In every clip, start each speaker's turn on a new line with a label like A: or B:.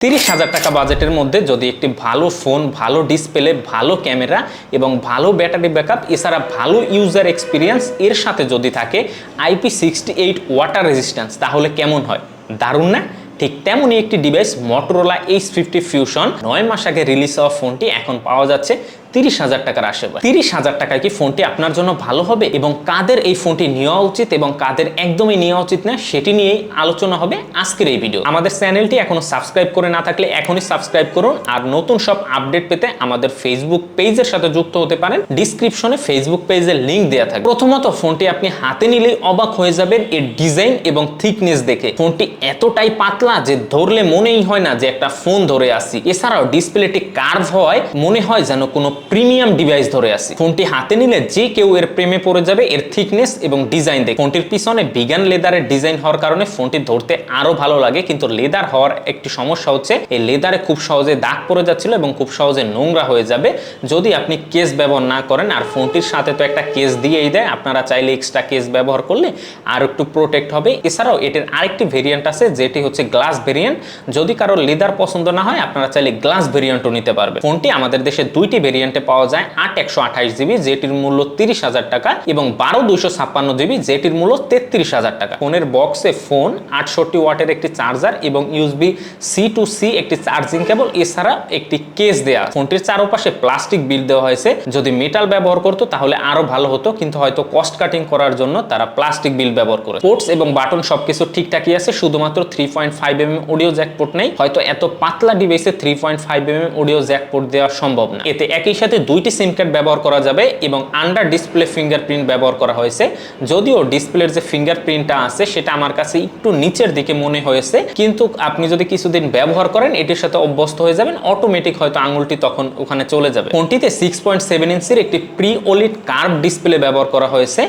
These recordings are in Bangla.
A: তিরিশ হাজার টাকা বাজেটের মধ্যে যদি একটি ভালো ফোন, ভালো ডিসপ্লে ভালো ক্যামেরা এবং ভালো ব্যাটারি ব্যাকআপ এছাড়া ভালো ইউজার এক্সপিরিয়েন্স এর সাথে যদি থাকে IP sixty eight water resistance তাহলে কেমন হয়? দারুণ না? ঠিক তেমনই একটি device Motorola edge fifty fusion নয় মাস আগে রিলিজ হওয়া ফোনটি এখন পাওয়া যাচ্ছে তিরিশ হাজার টাকার আশেপাশে তিরিশ হাজার টাকায় কি ফোনটি আপনার জন্য ভালো হবে এবং কাদের এই ফোনটি নেওয়া উচিত এবং কাদের একদমই নেওয়া উচিত না, সেটি নিয়েই আলোচনা হবে আজকের এই ভিডিও আমাদের চ্যানেলটি এখনও সাবস্ক্রাইব করে না থাকলে এখনই সাবস্ক্রাইব করুন আর নতুন সব আপডেট পেতে আমাদের ফেসবুক পেজের সাথে যুক্ত হতে পারেন। ডিসক্রিপশনে ফেসবুক পেজের লিংক দেওয়া থাকে প্রথমত ফোনটি আপনি হাতে নিলেই অবাক হয়ে যাবেন এর ডিজাইন এবং থিকনেস দেখে। ফোনটি এতটাই পাতলা যে ধরলে মনেই হয় না যে একটা ফোন ধরে আসি এছাড়াও ডিসপ্লেটি কার্ভ হওয়ায় মনে হয় যেন কোনো প্রিমিয়াম ডিভাইস ধরে আসি ফোনটি হাতে নিলে যে কেউ এর প্রেমে পড়ে যাবে, এর থিকনেস এবং ডিজাইন দেখে। ফোনটির পিছনে বিগান লেদারের ডিজাইন হওয়ার কারণে ফোনটি ধরতে আরও ভালো লাগে, কিন্তু লেদার হওয়ার একটি সমস্যা হচ্ছে, এই লেদারে খুব সহজে দাগ পড়ে যাচ্ছিল এবং খুব সহজে নোংরা হয়ে যাবে। যদি আপনি কেস ব্যবহার না করেন, আর ফোনটির সাথে তো একটা কেস দিয়েই দেয়, আপনারা চাইলে এক্সট্রা কেস ব্যবহার করলে আর একটু প্রোটেক্ট হবে। এছাড়াও এটির আরেকটি ভেরিয়েন্ট আছে, যেটি হচ্ছে গ্লাস ভেরিয়েন্ট যদি কারও লেদার পছন্দ না হয়, আপনারা চাইলে গ্লাস ভেরিয়েন্টও নিতে পারবেন। ফোনটি আমাদের দেশে দুইটি ভেরিয়েন্টে পাওয়া যায় আট একশো আঠাশ জিবি, যেটির মূল্য তিরিশ হাজার টাকা এবং বারো দুইশো ছাপ্পান্ন জিবি, যেটির মূল্য তেত্রিশ হাজার টাকা। ফোনের বক্সে ফোন আটষট্টি ওয়াটের একটি চার্জার এবং ইউএসবি সি টু সি একটি চার্জিং কেবল এছাড়া একটি কেস দেওয়া ফোনটির চারপাশে প্লাস্টিক বিল দেওয়া হয়েছে। যদি মেটাল ব্যবহার করতো, তাহলে আরও ভালো হতো, কিন্তু হয়তো কস্ট কাটিং করার জন্য তারা প্লাস্টিক বিল ব্যবহার করে। পোর্টস এবং বাটন সবকিছু ঠিকঠাকই আছে, শুধুমাত্র three point five M audio jack port নেই। হয়তো এত পাতলা ডিভাইসে three point five M audio jack port দেওয়া সম্ভব না। এতে একই সাথে দুইটি সিম কার্ড ব্যবহার করা যাবে এবং আন্ডার ডিসপ্লে ফিঙ্গারপ্রিন্ট ব্যবহার করা হয়েছে। যদিও ডিসপ্লের যে ফিঙ্গারপ্রিন্টটা আছে, সেটা আমার কাছে একটু নিচের দিকে মনে হয়েছে। কিন্তু আপনি যদি কিছুদিন ব্যবহার করেন, এটির সাথে অভ্যস্ত হয়ে যাবেন অটোমেটিক হয়তো আঙুলটি তখন ওখানে চলে যাবে। ফোনটিতে সিক্স পয়েন্ট সেভেন ইঞ্চির একটি প্রি ওলিড কার্ভ ডিসপ্লে ব্যবহার করা হয়েছে,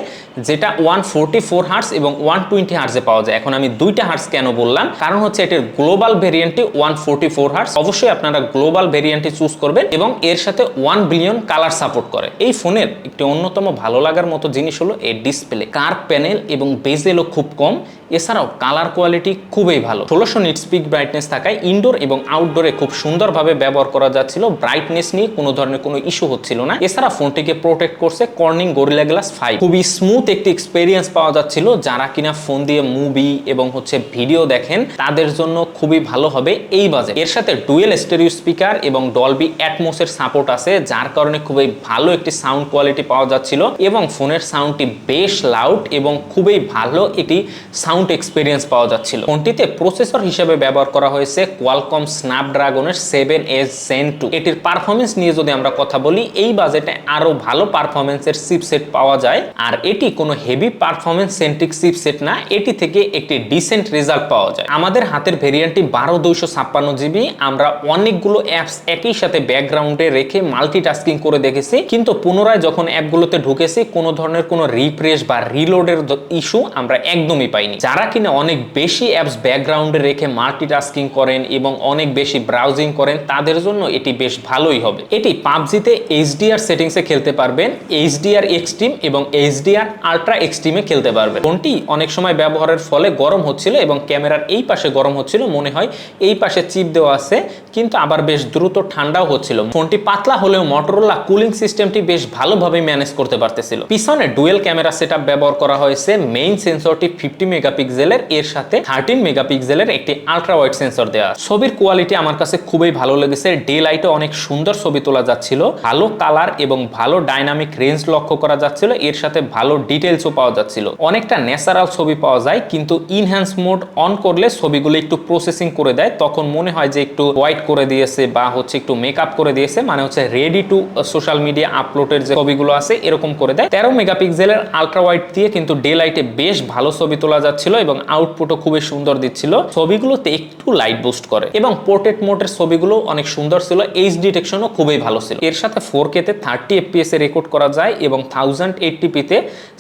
A: যেটা ওয়ান ফোরটি ফোর হার্স এবং ওয়ান টোয়েন্টি হার্সে পাওয়া যায়। এখন আমি দুইটা হার্স কেন বললাম? কারণ হচ্ছে এটির গ্লোবাল ভেরিয়েন্টটি ওয়ান ফোরটি ফোর হার্স অবশ্যই আপনারা গ্লোবাল ভেরিয়েন্টটি চুজ করবেন এবং এর সাথে ওয়ান বিলিয়ন কালার সাপোর্ট করে। এই ফোনের একটি অন্যতম ভালো লাগার মতো জিনিস হলো এর ডিসপ্লে কার প্যানেল এবং বেজেলও খুব কম, এছাড়াও কালার কোয়ালিটি খুবই ভালো। ষোলোশো নিট স্পিক ব্রাইটনেস থাকায় ইনডোর এবং আউটডোরে খুব সুন্দরভাবে ব্যবহার করা যাচ্ছিল। ব্রাইটনেস নিয়ে কোনো ধরনের কোনো ইস্যু হচ্ছিল না। এছাড়া ফোনটিকে প্রোটেক্ট করছে কর্নিং গরিলা গ্লাস ফাইভ খুবই স্মুথ একটি এক্সপেরিয়েন্স পাওয়া যাচ্ছিল। যারা কিনা ফোন দিয়ে মুভি এবং হচ্ছে ভিডিও দেখেন, তাদের জন্য খুবই ভালো হবে। এই বাজে। এর সাথে ডুয়েল স্টেরিও স্পিকার এবং ডলবি অ্যাটমোসের সাপোর্ট আছে যার কারণে খুবই ভালো একটি সাউন্ড কোয়ালিটি পাওয়া যাচ্ছিল এবং ফোনের সাউন্ডটি বেশ লাউড এবং খুবই ভালো একটি সাউন্ড এক্সপিরিয়েন্স পাওয়া যাচ্ছিল। ফোনটিতে প্রসেসর হিসেবে ব্যবহার করা হয়েছে কোয়ালকম স্ন্যাপড্রাগনের সেভেন এস জেন টু এটির পারফরমেন্স নিয়ে যদি আমরা কথা বলি, এই বাজেটে আরও ভালো পারফরমেন্সের চিপসেট পাওয়া যায়। আর এটি কোনো হেভি পারফরমেন্স সেন্ট্রিক চিপসেট না, এটি থেকে একটি ডিসেন্ট রেজাল্ট পাওয়া যায়। আমাদের হাতের ভেরিয়েন্টটি বারো দুইশো ছাপ্পান্ন জিবি আমরা অনেকগুলো অ্যাপস একই সাথে ব্যাকগ্রাউন্ডে রেখে মাল্টিটাস্কিং করে দেখেছি। কিন্তু পুনরায় যখন অ্যাপগুলোতে ঢুকেছি, কোনো ধরনের কোনো রিফ্রেশ বা রিলোডের ইস্যু আমরা একদমই পাইনি। যারা কিনা অনেক বেশি অ্যাপস ব্যাকগ্রাউন্ডে রেখে মাল্টিটাস্কিং করেন এবং অনেক বেশি ব্রাউজিং করেন, তাদের জন্য এটি বেশ ভালোই হবে। এটি পাবজিতে এইচডিআর সেটিংসে খেলতে পারবেন এইচডিআর এক্সট্রিম এবং এইচডিআর আলট্রা এক্সট্রিমে খেলতে পারবেন। ফোনটি অনেক সময় ব্যবহারের ফলে গরম হচ্ছিল এবং ক্যামেরার এই পাশে গরম হচ্ছিল, মনে হয় এই পাশে চিপ দেওয়া আছে, কিন্তু আবার বেশ দ্রুত ঠান্ডাও হচ্ছিল। ফোনটি পাতলা হলেও মটোরোলা কুলিং সিস্টেমটি বেশ ভালোভাবে ম্যানেজ করতে পারতেছিল। পিছনে ডুয়েল ক্যামেরা সেটআপ ব্যবহার করা হয়েছে। মেইন সেন্সরটি ফিফটি মেগাপিক্সেলের এর সাথে থার্টিন মেগাপিক্সেলের একটি আলট্রা ওয়াইড সেন্সর দেওয়া ছবির কোয়ালিটি আমার কাছে খুবই ভালো লেগেছে। ডে লাইটে অনেক সুন্দর ছবি তোলা যাচ্ছিল। ভালো কালার এবং ভালো ডাইনামিক রেঞ্জ লক্ষ্য করা যাচ্ছিল। এর সাথে ভালো ডিটেলসও পাওয়া যাচ্ছিল। অনেকটা ন্যাচারাল ছবি পাওয়া যায়, কিন্তু ইনহ্যান্স মোড অন করলে ছবিগুলো একটু প্রসেসিং করে দেয়। তখন মনে হয় যে একটু হোয়াইট করে দিয়েছে বা হচ্ছে একটু মেকআপ করে দিয়েছে। মানে হচ্ছে রেডি টু সোশ্যাল মিডিয়া আপলোডের যে ছবিগুলো আছে, এরকম করে দেয়। তেরো মেগাপিক্সেলের আলট্রা ওয়াইড দিয়ে কিন্তু ডে লাইটে বেশ ভালো ছবি তোলা যাচ্ছিল এবং আউটপুটও খুবই সুন্দর দিচ্ছিল। ছবিগুলোতে একটু লাইট বুস্ট করে এবং পোর্ট্রেট মোডের ছবিগুলো অনেক সুন্দর ছিল। এইচ ডিটেকশনও খুবই ভালো ছিল। এর সাথে ফোর কেতে থার্টি এফপিএস এ রেকর্ড করা যায় এবং থাউজেন্ড এইটটিপিতে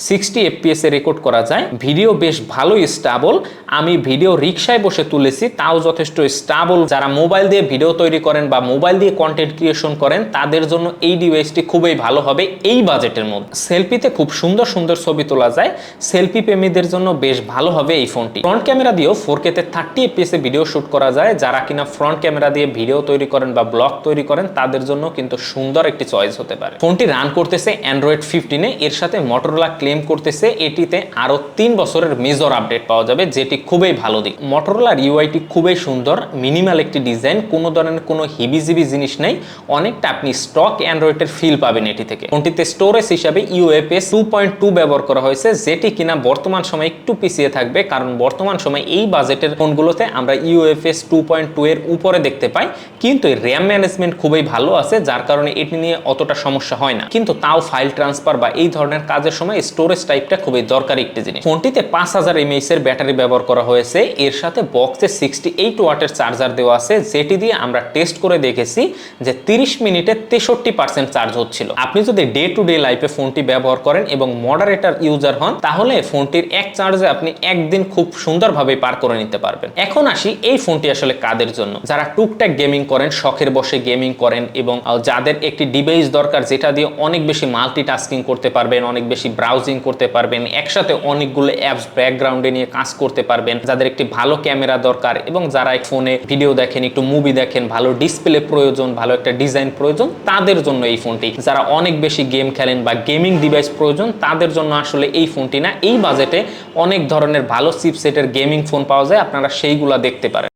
A: সিক্সটি এফপিএস এ রেকর্ড করা যায়। ভিডিও বেশ ভালোই স্টাবল আমি ভিডিও রিক্সায় বসে তুলেছি, তাও যথেষ্ট স্টাবল যারা মোবাইল দিয়ে ভিডিও তৈরি করেন বা মোবাইল দিয়ে কন্টেন্ট ক্রিয়েশন করেন, তাদের তাদের জন্য এই ডিভাইসটি খুবই ভালো হবে এই বাজেটের মধ্যে। সেলফিতে খুব সুন্দর সুন্দর ছবি তোলা যায়। সেলফি প্রেমীদের জন্য বেশ ভালো হবে এই ফোনটি ফ্রন্ট ক্যামেরা দিয়েও ফোর কেতে থার্টি এফপিএসে ভিডিও শুট করা যায়। যারা কিনা ফ্রন্ট ক্যামেরা দিয়ে ভিডিও তৈরি করেন বা ব্লগ তৈরি করেন, তাদের জন্য কিন্তু সুন্দর একটি চয়েস হতে পারে। ফোনটি রান করতেছে অ্যান্ড্রয়েড ফিফটিনে এর সাথে মটোরোলা ক্লেম করতেছে। এটিতে আরও তিন বছরের মেজর আপডেট পাওয়া যাবে, যেটি খুবই ভালো দিক। মটোরোলার ইউআইটি খুবই সুন্দর মিনিমাল একটি ডিজাইন কোনো ধরনের কোনো হিবিজিবি জিনিস নেই। অনেকটা আপনি স্টক অ্যান্ড্রয়েডের ফিল পাবেন এটি থেকে। ফোনটিতে স্টোরেজ হিসাবে ইউএফএস টু পয়েন্ট টু ব্যবহার করা হয়েছে, যেটি কিনা বর্তমান সময়ে একটু পিছিয়ে থাকবে, কারণ বর্তমান সময়ে এই বাজেটের ফোনগুলোতে আমরা ইউএফএস টু পয়েন্ট টু এর উপরে দেখতে পাই, কিন্তু র্যাম ম্যানেজমেন্ট খুবই ভালো আছে, যার কারণে এটি নিয়ে অতটা সমস্যা হয় না। কিন্তু তাও ফাইল ট্রান্সফার বা এই ধরনের কাজের সময় স্টোরেজ টাইপটা খুবই দরকারি একটি জিনিস। ফোনটিতে পাঁচ হাজার এমএইচ এর ব্যাটারি ব্যবহার করা হয়েছে, এর সাথে বক্সে সিক্সটি এইট ওয়াটের চার্জার দেওয়া আছে, যেটি দিয়ে আমরা টেস্ট করে দেখেছি যে তিরিশ মিনিটে তেষট্টি পার্সেন্ট চার্জ হচ্ছিল। আপনি যদি ডে টু ডে লাইফে ফোনটি ব্যবহার করেন এবং মডারেটার ইউজার হন, তাহলে ফোনটির এক চার্জে আপনি একদিন খুব সুন্দরভাবে পার করে নিতে পারবেন। এখন আসি এই ফোনটি আসলে কাদের জন্য? যারা টুকটাক গেমিং করেন, শখের বসে গেমিং করেন এবং যাদের একটি ডিভাইস দরকার, যেটা দিয়ে অনেক বেশি মাল্টিটাস্কিং করতে পারবেন, অনেক বেশি ব্রাউজিং করতে পারবেন, একসাথে অনেকগুলো অ্যাপস ব্যাকগ্রাউন্ডে নিয়ে কাজ করতে পারবেন, যাদের একটি ভালো ক্যামেরা দরকার এবং যারা ফোনে ভিডিও দেখেন, একটু মুভি দেখেন, ভালো ডিসপ্লে প্রয়োজন, ভালো একটা ডিজাইন প্রয়োজন তাদের জন্য এই ফোনটি। যারা অনেক বেশি গেম খেলেন বা গেমিং ডিভাইস প্রয়োজন, তাদের জন্য আসলে এই ফোনটি না। এই বাজেটে অনেক ধরনের ভালো চিপসেটের গেমিং ফোন পাওয়া যায়, আপনারা সেইগুলা দেখতে পারেন।